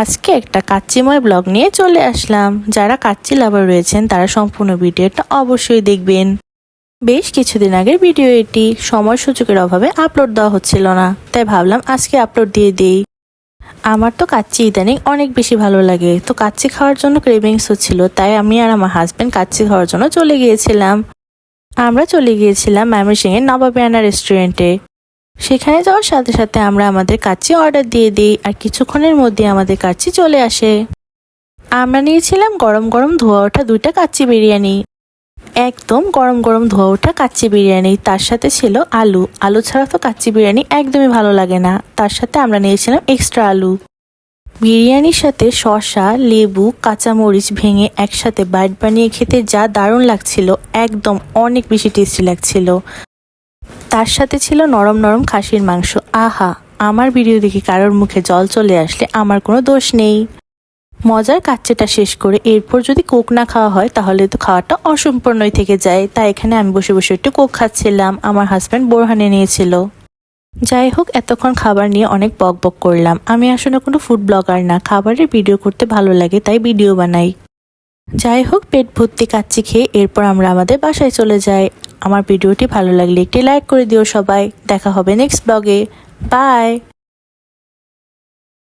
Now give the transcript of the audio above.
আজকে একটা কাচ্চিময় ব্লগ নিয়ে চলে আসলাম। যারা কাচ্চি লাভার রয়েছেন, তারা সম্পূর্ণ ভিডিওটা অবশ্যই দেখবেন। বেশ কিছুদিন আগের ভিডিও এটি, সময় সুযোগের অভাবে আপলোড দেওয়া হচ্ছিল না, তাই ভাবলাম আজকে আপলোড দিয়ে দিই। আমার তো কাচ্চি ইদানিং অনেক বেশি ভালো লাগে, তো কাচ্চি খাওয়ার জন্য ক্রেভিংস হচ্ছিল, তাই আমি আর আমার হাজব্যান্ড কাচ্চি খাওয়ার জন্য চলে গিয়েছিলাম। আমরা চলে গিয়েছিলাম ময়মনসিংহের নবাবিয়ানা রেস্টুরেন্টে সেখানে যাওয়ার সাথে সাথে আমরা আমাদের কাচ্চি অর্ডার দিয়ে দিই আর কিছুক্ষণের মধ্যে আমাদের কাচ্চি চলে আসে। আমরা নিয়েছিলাম গরম গরম ধোয়া ওঠা দুইটা কাচ্চি বিরিয়ানি। একদম গরম গরম ধোয়া ওঠা কাচ্চি বিরিয়ানি, তার সাথে ছিল আলু। আলু ছাড়া তো কাচ্চি বিরিয়ানি একদমই ভালো লাগে না। তার সাথে আমরা নিয়েছিলাম এক্সট্রা আলু। বিরিয়ানির সাথে শসা, লেবু, কাঁচামরিচ ভেঙে একসাথে বাইট বানিয়ে খেতে যা দারুণ লাগছিল, একদম অনেক বেশি টেস্টি লাগছিল। তার সাথে ছিল নরম নরম খাসির মাংস। আহা, আমার ভিডিও দেখে কারোর মুখে জল চলে আসলে আমার কোনো দোষ নেই। মজার কাচ্চাটা শেষ করে এরপর যদি কোক না খাওয়া হয়, তাহলে তো খাওয়াটা অসম্পূর্ণই থেকে যায়। তাই এখানে আমি বসে বসে একটু কোক খাচ্ছিলাম। আমার হাজব্যান্ড বোরহানে নিয়েছিল। যাই হোক, এতক্ষণ খাবার নিয়ে অনেক বক বক করলাম। আমি আসলে কোনো ফুড ব্লগার না। খাবারের ভিডিও করতে ভালো লাগে, তাই ভিডিও বানাই। যাই হোক, পেট ভর্তি কাচ্চি খেয়ে এরপর আমরা আমাদের বাসায় চলে যাই। আমার ভিডিওটি ভালো লাগলে একটি লাইক করে দিও সবাই। দেখা হবে নেক্সট ব্লগে বাই